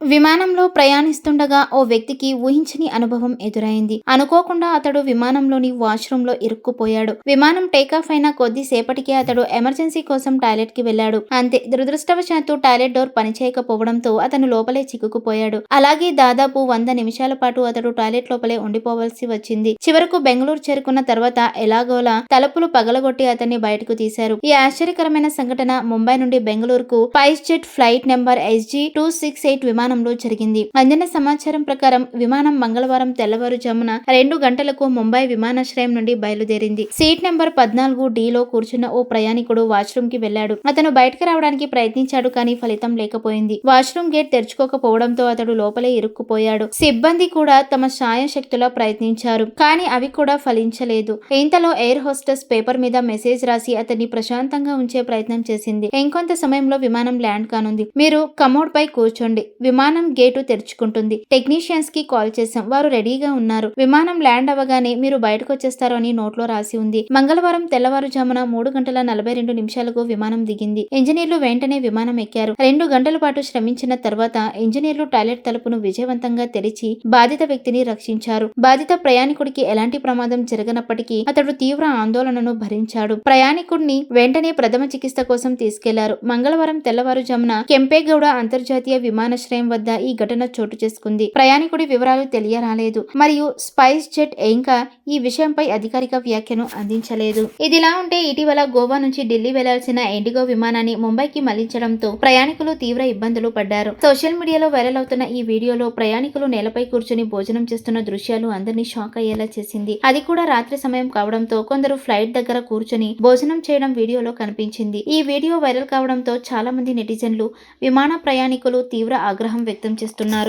విమానంలో ప్రయాణిస్తుండగా ఓ వ్యక్తికి ఊహించని అనుభవం ఎదురైంది. అనుకోకుండా అతడు విమానంలోని వాష్రూమ్లో ఇరుక్కుపోయాడు. విమానం టేకాఫ్ అయిన కొద్దిసేపటికే అతడు ఎమర్జెన్సీ కోసం టాయిలెట్కి వెళ్ళాడు అంతే దురదృష్టవశాత్తు టాయిలెట్ డోర్ పనిచేయకపోవడంతో అతను లోపలే చిక్కుకుపోయాడు. అలాగే దాదాపు వంద నిమిషాల పాటు అతడు టాయిలెట్ లోపలే ఉండిపోవలసి వచ్చింది. చివరకు బెంగళూరు చేరుకున్న తర్వాత ఎలాగోలా తలుపులు పగలగొట్టి అతన్ని బయటకు తీశారు. ఈ ఆశ్చర్యకరమైన సంఘటన ముంబై నుండి బెంగళూరుకు SpiceJet flight number SG two six eight విమానంలో జరిగింది. అందిన సమాచారం ప్రకారం విమానం మంగళవారం తెల్లవారుజామున రెండు గంటలకు ముంబై విమానాశ్రయం నుండి బయలుదేరింది. సీట్ నెంబర్ పద్నాలుగు డిలో కూర్చున్న ఓ ప్రయాణికుడు వాష్రూమ్కి వెళ్ళాడు అతను బయటకు రావడానికి ప్రయత్నించాడు కానీ ఫలితం లేకపోయింది. వాష్రూమ్ గేట్ తెరుచుకోకపోవడంతో అతడు లోపలే ఇరుక్కుపోయాడు. సిబ్బంది కూడా తమ శాయశక్తులా ప్రయత్నించారు కానీ అవి కూడా ఫలించలేదు. ఇంతలో ఎయిర్ హోస్టెస్ పేపర్ మీద మెసేజ్ రాసి అతన్ని ప్రశాంతంగా ఉంచే ప్రయత్నం చేసింది. ఇంకొంత సమయంలో విమానం ల్యాండ్ కానుంది. మీరు కమోడ్ పై కూర్చోండి. విమానం విమానం గేటు తెరుచుకుంటుంది. టెక్నీషియన్స్కి కాల్ చేశాం. వారు రెడీగా ఉన్నారు. విమానం ల్యాండ్ అవ్వగానే మీరు బయటకు వచ్చేస్తారు అని నోట్లో రాసి ఉంది. మంగళవారం తెల్లవారుజామున మూడు గంటల నలభై రెండు నిమిషాలకు విమానం దిగింది. ఇంజనీర్లు వెంటనే విమానం ఎక్కారు. రెండు గంటల పాటు శ్రమించిన తర్వాత ఇంజనీర్లు టాయిలెట్ తలుపును విజయవంతంగా తెరిచి బాధిత వ్యక్తిని రక్షించారు. బాధిత ప్రయాణికుడికి ఎలాంటి ప్రమాదం జరగనప్పటికీ అతడు తీవ్ర ఆందోళనను భరించాడు. ప్రయాణికుడిని వెంటనే ప్రథమ చికిత్స కోసం తీసుకెళ్ళారు. మంగళవారం తెల్లవారుజామున కెంపేగౌడ అంతర్జాతీయ విమానాశ్రయం వద్ద ఈ ఘటన చోటు చేసుకుంది. ప్రయాణికుడి వివరాలు తెలియరాలేదు. మరియు స్పైస్ జెట్ ఇంకా ఈ విషయంపై అధికారిక వ్యాఖ్యను అందించలేదు. ఇదిలా ఉంటే ఇటీవల గోవా నుంచి ఢిల్లీ వెళ్ళాల్సిన ఇండిగో విమానాన్ని ముంబైకి మళ్ళించడంతో ప్రయాణికులు తీవ్ర ఇబ్బందులు పడ్డారు. సోషల్ మీడియాలో వైరల్ అవుతున్న ఈ వీడియోలో ప్రయాణికులు నేలపై కూర్చుని భోజనం చేస్తున్న దృశ్యాలు అందరినీ షాక్ అయ్యేలా చేసింది. అది కూడా రాత్రి సమయం కావడంతో కొందరు ఫ్లైట్ దగ్గర కూర్చొని భోజనం చేయడం వీడియోలో కనిపించింది. ఈ వీడియో వైరల్ కావడంతో చాలా మంది నెటిజన్లు విమాన ప్రయాణికులు తీవ్ర ఆగ్రహం వ్యక్తం చేస్తున్నారు.